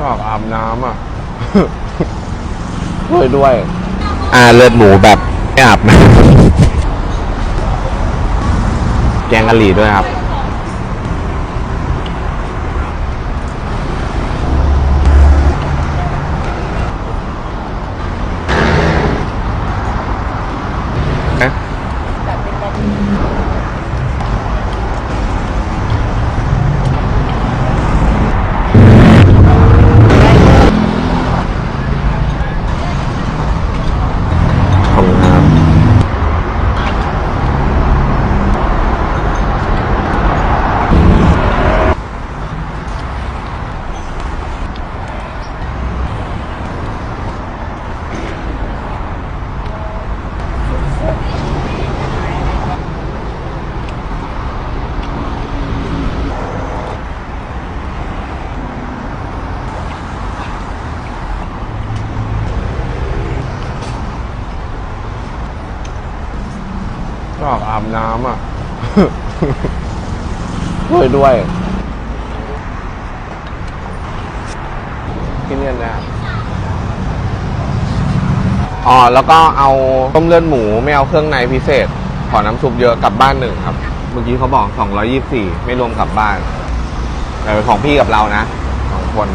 ก็อาบน้ำอะด้วยด้วย อ่าเลือดหมูแบบไม่อาบน้ำแกงกะหรี่ด้วยครับ ก็อาบน้ำอะด้วยด้วยที่เนี่ยนะอ๋อแล้วก็เอาต้มเลือดหมูไม่เอาเครื่องในพิเศษ ขอน้ำซุปเยอะกลับบ้านหนึ่งครับ เมื่อกี้เขาบอก 224 ไม่รวมกลับบ้านแต่เป็นของพี่กับเรานะสองคน